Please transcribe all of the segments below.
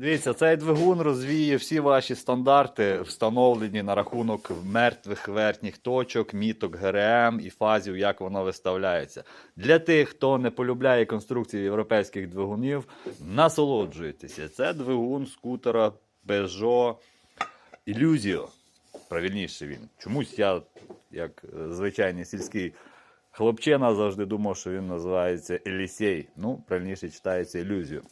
Дивіться, цей двигун розвіє всі ваші стандарти, встановлені на рахунок мертвих верхніх точок, міток ГРМ і фазів, як воно виставляється. Для тих, хто не полюбляє конструкції європейських двигунів, насолоджуйтеся. Це двигун скутера Peugeot Illusio. Правильніше він. Чомусь я, як е, звичайний сільський хлопчина, завжди думав, що він називається Елісей. Ну, правильніше читається Ілюзію.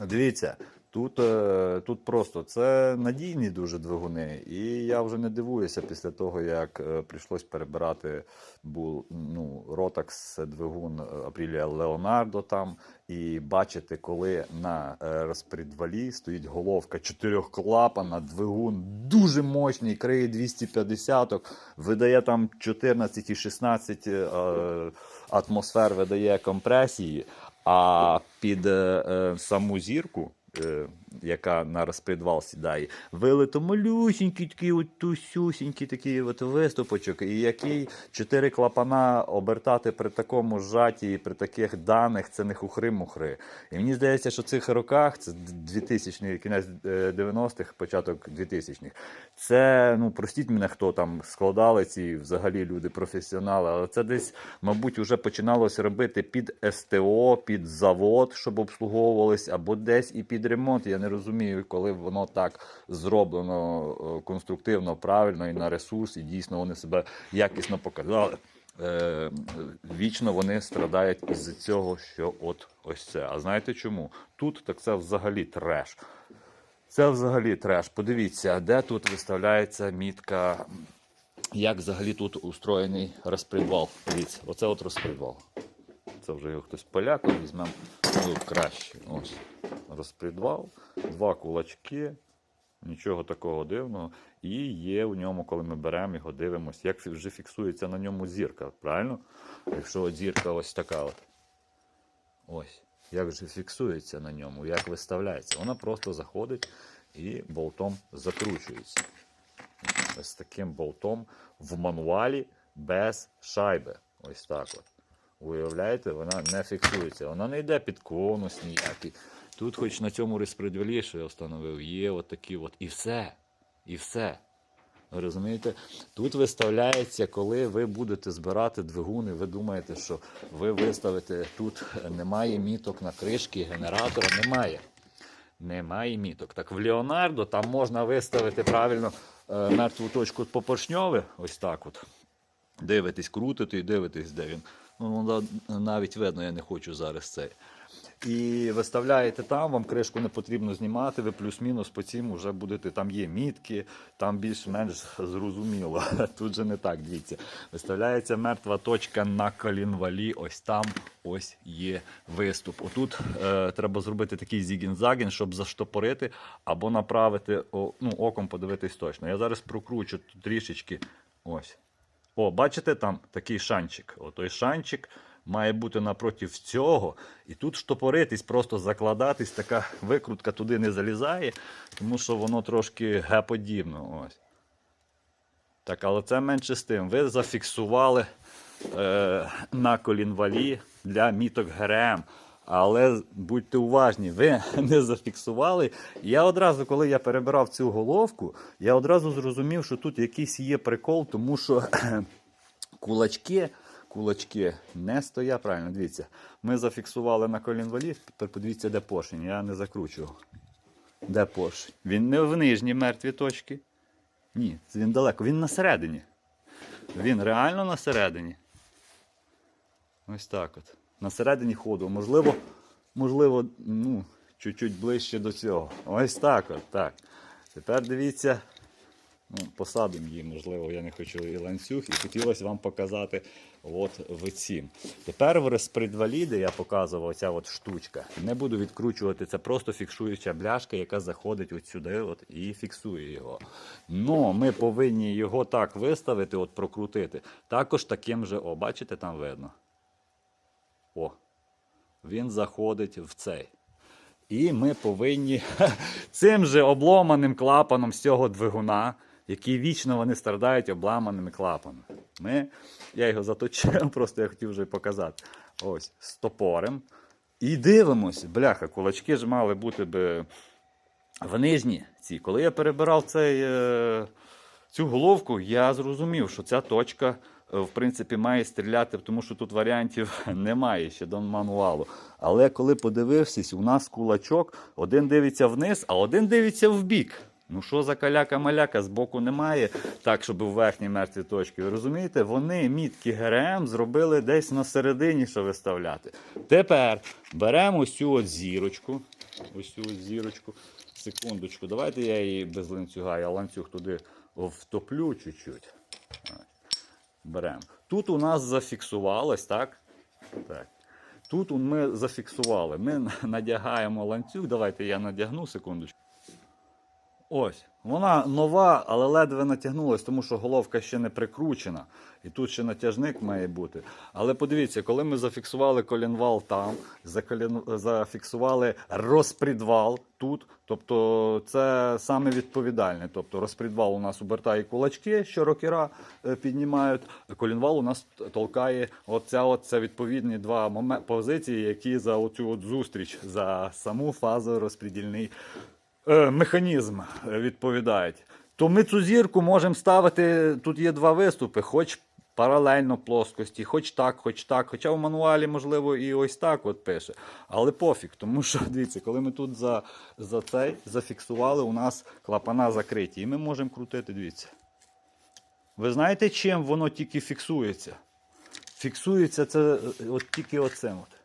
Dивіться, тут, е, тут просто це надійні дуже двигуни. І я вже не дивуюся після того, як е, прийшлось перебирати був ну, Rotax двигун Апрілія Леонардо там, і бачити, коли на е, розпредвалі стоїть головка чотирьохклапана, двигун дуже мощний, криє 250, видає там 14 і 16 е, атмосфер видає компресії, а під е, е, саму зірку. Е, Яка на розпредвал сідає, вилито малюсінький такий от тусюсінький такий от виступочок, і який чотири клапана обертати при такому зжаті і при таких даних це не хухри-мухри. І мені здається, що в цих роках, це 2000 кінець е, 90-х, початок 2000-х, це, ну, простіть мене, хто там складали ці взагалі люди професіонали, але це десь, мабуть, вже починалося робити під СТО, під завод, щоб обслуговувались, або десь і під ремонт. Я не розумію, коли воно так зроблено е, конструктивно, правильно і на ресурс, і дійсно вони себе якісно показали. Е, Вічно вони страдають із цього, що от ось це. А знаєте чому? Тут так це взагалі треш. Це взагалі треш. Подивіться, де тут виставляється мітка, як взагалі тут устроєний розпредвал. Оце от розпредвал. Це вже його хтось полякав, візьмемо ну, краще. Ось розпредвал, два кулачки, нічого такого дивного. І є у ньому, коли ми беремо його, дивимося, як вже фіксується на ньому зірка. Правильно? Якщо зірка ось така от. Ось. Як же фіксується на ньому, як виставляється. Вона просто заходить і болтом закручується. Ось таким болтом в мануалі без шайби. Ось так от. Уявляєте, вона не фіксується. Вона не йде під конус ніякий. Тут, хоч на цьому розпредвалі, що я встановив, є от такі от. І все. І все. Розумієте? Тут виставляється, коли ви будете збирати двигуни, ви думаєте, що ви виставите тут немає міток на кришки генератора, немає. Немає міток. Так в Леонардо там можна виставити правильно е, мертву точку по поршньові, ось так от. Дивитесь, крутите і дивитесь, де він. Ну, навіть видно, я не хочу зараз цей. І виставляєте там, вам кришку не потрібно знімати, ви плюс-мінус по цим вже будете, там є мітки, там більш-менш зрозуміло. Тут же не так, дивіться. Виставляється мертва точка на колінвалі, ось там ось є виступ. Отут е, треба зробити такий зігін-загін, щоб заштопорити або направити о, ну, оком подивитись точно. Я зараз прокручу трішечки. Ось. О, бачите там такий шанчик. О, той шанчик має бути напроти цього. І тут штопоритись, просто закладатись, така викрутка туди не залізає, тому що воно трошки геподібно. Ось. Так, але це менше з тим. Ви зафіксували е, на колінвалі для міток ГРМ. Але будьте уважні, ви не зафіксували. Я одразу, коли я перебирав цю головку, я одразу зрозумів, що тут якийсь є прикол, тому що кулачки, кулачки не стоять правильно. Дивіться, ми зафіксували на колінвалі, тепер подивіться, де поршень. Я не закручував. Де поршень? Він не в нижній мертвій точці. Ні, він далеко. Він на середині. Він реально на середині. Ось так от. На середині ходу. Можливо, можливо, ну, чуть-чуть ближче до цього. Ось так от. Так. Тепер дивіться. Ну, посадимо її, можливо, я не хочу і ланцюг, і хотілося вам показати от в цім. Тепер в розпредвалі, де я показував оця от штучка, не буду відкручувати, це просто фіксуюча бляшка, яка заходить от сюди от, і фіксує його. Ну, ми повинні його так виставити, от прокрутити. Також таким же, о, бачите, там видно. О, він заходить в цей. І ми повинні цим же обломаним клапаном з цього двигуна, який вічно вони страдають обламаними клапанами. Ми, я його заточив, просто я хотів вже показати. Ось, стопорим. І дивимося, бляха, кулачки ж мали бути би в нижні ці. Коли я перебирав цей, е, цю головку, я зрозумів, що ця точка. Е, В принципі, має стріляти, тому що тут варіантів немає ще до мануалу. Але коли подивився, у нас кулачок, один дивиться вниз, а один дивиться в бік. Ну що за каляка-маляка, збоку немає, так, щоб в верхній мертвій точці. Ви розумієте, вони мітки ГРМ зробили десь на середині, що виставляти. Тепер беремо ось цю от зірочку. Ось цю от зірочку. Секундочку, давайте я її без ланцюга, я ланцюг туди втоплю чуть-чуть. Беремо. Тут у нас зафіксувалось, так? Так. Тут ми зафіксували. Ми надягаємо ланцюг. Давайте я надягну секундочку. Ось. Вона нова, але ледве натягнулась, тому що головка ще не прикручена. І тут ще натяжник має бути. Але подивіться, коли ми зафіксували колінвал там, зафіксували розпредвал тут. Тобто це саме відповідальне. Тобто розпредвал у нас обертає кулачки, що рокера е, піднімають. Колінвал у нас толкає оця, от, відповідні два моме- позиції, які за оцю от зустріч, за саму фазу розпредільний е, механізм е, відповідають. То ми цю зірку можемо ставити. Тут є два виступи, хоч паралельно плоскості, хоч так, хоч так. Хоча в мануалі, можливо, і ось так от пише. Але пофіг, тому що дивіться, коли ми тут за, за цей зафіксували, у нас клапана закриті. І ми можемо крутити, дивіться. Ви знаєте, чим воно тільки фіксується? Фіксується це е, от тільки оцим. От.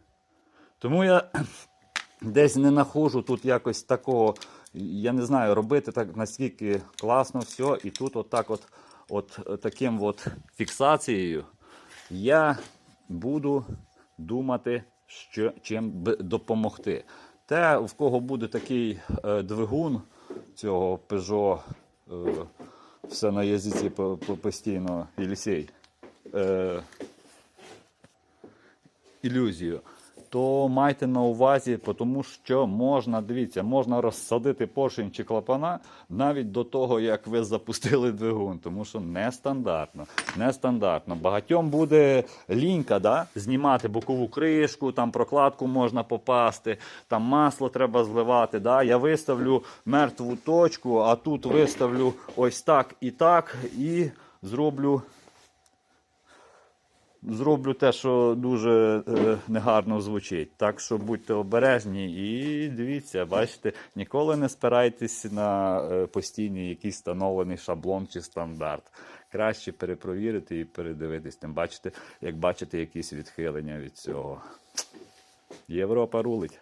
Тому я десь не нахожу тут якось такого, я не знаю, робити так наскільки класно все. І тут отак от, от е, таким от фіксацією я буду думати, що, чим допомогти. Те, в кого буде такий е, двигун цього Peugeot, е, все на язиці по- по- постійно, Єлісей, е, ілюзію, то майте на увазі, тому що можна, дивіться, можна розсадити поршень чи клапана навіть до того, як ви запустили двигун, тому що нестандартно. Нестандартно. Багатьом буде лінька, да? знімати бокову кришку, там прокладку можна попасти, там масло треба зливати. Да? Я виставлю мертву точку, а тут виставлю ось так і так, і зроблю зроблю те, що дуже е, негарно звучить. Так що будьте обережні і дивіться, бачите, ніколи не спирайтесь на е, постійний якийсь встановлений шаблон чи стандарт. Краще перепровірити і передивитись. Тим бачите, як бачите, якісь відхилення від цього. Європа рулить.